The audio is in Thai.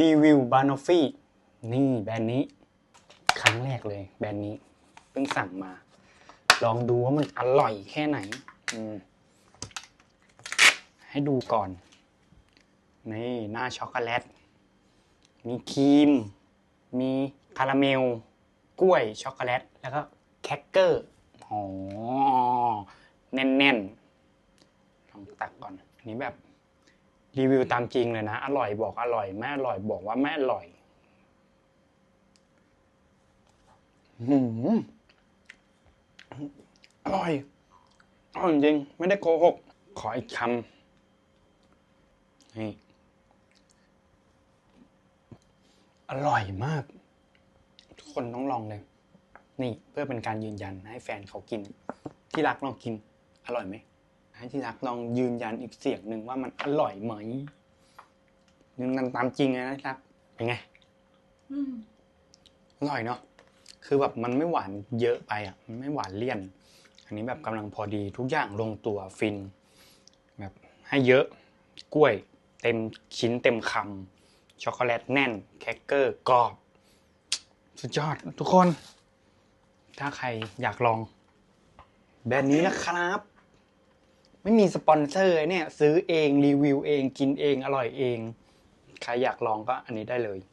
รีวิวบานอฟฟี่นี่แบรนด์นี้ ครั้งแรกเลย แบรนด์นี้ เพิ่งสั่งมา ลองดูว่ามันอร่อยแค่ไหน อืม ให้ดูก่อน นี่หน้าช็อกโกแลต มีครีม มีคาราเมล กล้วยช็อกโกแลต แล้วก็แครกเกอร์อ๋อแน่นๆ ลองตักก่อน อันนี้แบบ รีวิวตามจริงเลยนะ อร่อยบอกอร่อยไม่อร่อยบอกว่าไม่อร่อยหืมอร่อยอร่อยจริง ไม่ได้โกหก ขออีกคำนี่อร่อยมาก ทุกคนต้องลองเลย นี่เพื่อเป็นการยืนยันให้แฟนเขากิน ที่รักลองกิน อร่อยไหม ให้ที่รักลองยืนยันอีกเสียงหนึ่งว่ามันอร่อยไหมยืนยันตามจริงเลยนะที่รักเป็นไงอืมอร่อยเนาะคือแบบมันไม่หวานเยอะไปอะมันไม่หวานเลี่ยน อันนี้แบบกำลังพอดีทุกอย่างลงตัวฟิน แบบให้เยอะกล้วย เต็มชิ้นเต็มคำช็อกโกแลตแน่น แครกเกอร์กรอบ สุดยอดทุกคน ถ้าใครอยากลอง แบรนด์นี้นะครับ ไม่มีสปอนเซอร์เนี่ย ซื้อเองรีวิวเองกินเองอร่อยเอง ใครอยากลองก็อันนี้ได้เลย